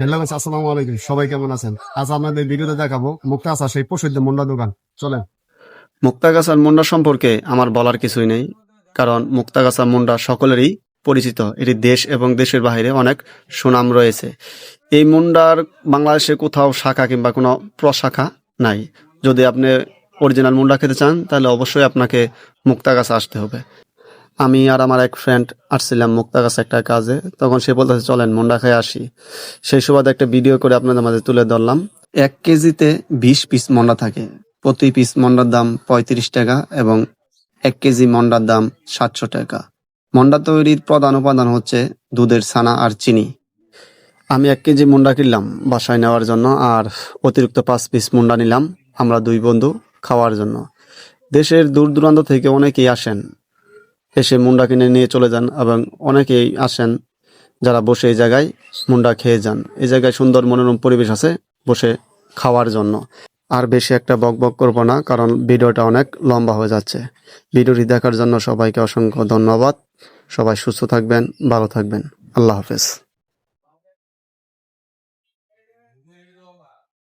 Hello guys, আসসালামু আলাইকুম। সবাই কেমন আছেন? আজ আপনাদের ভিডিওতে দেখাবো মুক্তা আসা সেই প্রসিদ্ধ মুন্ডা দোকান। চলেন। মুক্তাগাছার মুন্ডা সম্পর্কে আমার বলার কিছুই নেই, কারণ মুক্তাগাছা মুন্ডা সকলেরই পরিচিত। এটি দেশ এবং দেশের বাইরে অনেক সুনাম রয়েছে। এই মুন্ডার বাংলাদেশে কোথাও শাখা কিংবা কোনো প্রশাখা নাই। যদি আপনি অরিজিনাল মুন্ডা খেতে চান, তাহলে অবশ্যই আপনাকে মুক্তাগাছা আসতে হবে। আমি আর আমার এক ফ্রেন্ড আসছিলাম মুক্তাগাছা একটা কাজে। তখন সে বলতেছে, চলেন, মুন্ডা খেয়ে আসি। সেই সুবাদে একটা ভিডিও করে আপনাদের মাঝে তুলে ধরলাম। এক কেজিতে বিশ পিস মন্ডা থাকে। প্রতি পিস মন্ডার দাম পঁয়ত্রিশ টাকা এবং এক কেজি মন্ডার দাম সাতশো টাকা। মন্ডা তৈরির প্রধান উপাদান হচ্ছে দুধের ছানা আর চিনি। আমি এক কেজি মুন্ডা কিনলাম বাসায় নেওয়ার জন্য আর অতিরিক্ত পাঁচ পিস মুন্ডা নিলাম আমরা দুই বন্ধু খাওয়ার জন্য। দেশের দূর দূরান্ত থেকে অনেকেই আসেন। এসে মুন্ডা কিনে নিয়ে চলে যান এবং অনেকেই আসেন যারা বসে এই জায়গায় মুন্ডা খেয়ে যান। এই জায়গায় সুন্দর মনোরম পরিবেশ আছে বসে খাওয়ার জন্য। আর বেশি একটা বক বক করব না, কারণ ভিডিওটা অনেক লম্বা হয়ে যাচ্ছে। ভিডিওটি দেখার জন্য সবাইকে অসংখ্য ধন্যবাদ। সবাই সুস্থ থাকবেন, ভালো থাকবেন। আল্লাহ হাফেজ।